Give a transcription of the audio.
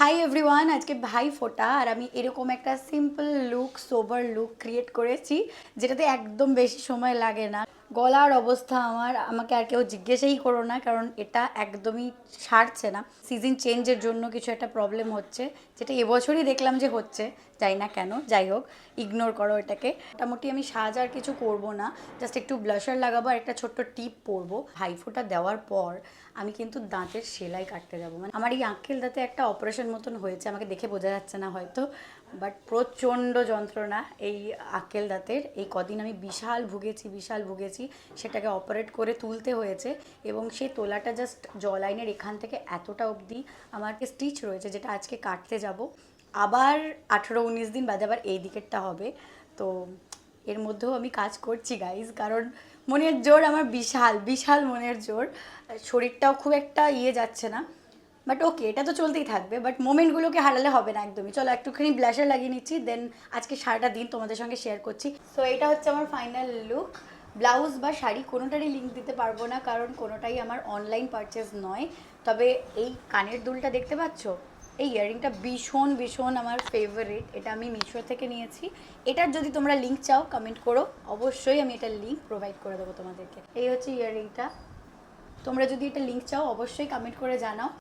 Hi everyone আজকে ভাই ফোটা, আর আমি এরকম একটা simple look sober look create করেছি, যেটাতে একদম বেশি সময় লাগে না। গলার অবস্থা আমার, আমাকে আর কেউ জিজ্ঞেসই করো না, কারণ এটা একদমই ছাড়ছে না। সিজন চেঞ্জের জন্য কিছু একটা প্রবলেম হচ্ছে, যেটা এবছরই দেখলাম যে হচ্ছে, যাই না কেন, যাই হোক ইগনোর করো এটাকে। মোটামুটি আমি সাজ আর কিছু করব না জাস্ট একটু ব্লাশার লাগাবো আর একটা ছোট্ট টিপ পরবো। হাইফোটা দেওয়ার পর আমি কিন্তু দাঁতের সেলাই কাটতে যাব। মানে আমার এই আঁকেল দাঁতে একটা অপারেশন মতন হয়েছে, আমাকে দেখে বোঝা যাচ্ছে না হয়তো বাট প্রচণ্ড যন্ত্রণা এই আঁকেল দাঁতের। এই কদিন আমি বিশাল ভুগেছি বিশাল ভুগেছি। সেটাকে অপারেট করে তুলতে হয়েছে এবং সেই তোলাটা জাস্ট জলাইনের এখান থেকে এতটা অবধি আমার স্টিচ রয়েছে যেটা আজকে কাটতে যাব। আবার আঠেরো উনিশ দিন বাদে আবার এই দিকেরটা হবে। তো এর মধ্যেও আমি কাজ করছি গাইজ কারণ মনের জোর আমার বিশাল বিশাল মনের জোর। শরীরটাও খুব একটা ইয়ে যাচ্ছে না। বাট ওকে এটা তো চলতেই থাকবে বাট মোমেন্টগুলোকে হারালে হবে না একদমই। চলো একটুখানি ব্লাশার লাগিয়ে নিচ্ছি দেন আজকে সারাটা দিন তোমাদের সঙ্গে শেয়ার করছি। সো এটা হচ্ছে আমার ফাইনাল লুক ব্লাউজ বা শাড়ি কোনোটারই লিঙ্ক দিতে পারব না, কারণ কোনোটাই আমার অনলাইন পারচেস নয়। তবে এই কানের দুলটা দেখতে পাচ্ছ? এই ইয়াররিংটা ভীষণ ভীষণ আমার ফেভারিট এটা আমি মিশো থেকে নিয়েছি। এটার যদি তোমরা লিঙ্ক চাও কমেন্ট করো। অবশ্যই আমি এটার লিঙ্ক প্রোভাইড করে দেবো তোমাদেরকে। এই হচ্ছে ইয়াররিংটা তোমরা যদি এটা লিঙ্ক চাও, অবশ্যই কমেন্ট করে জানাও।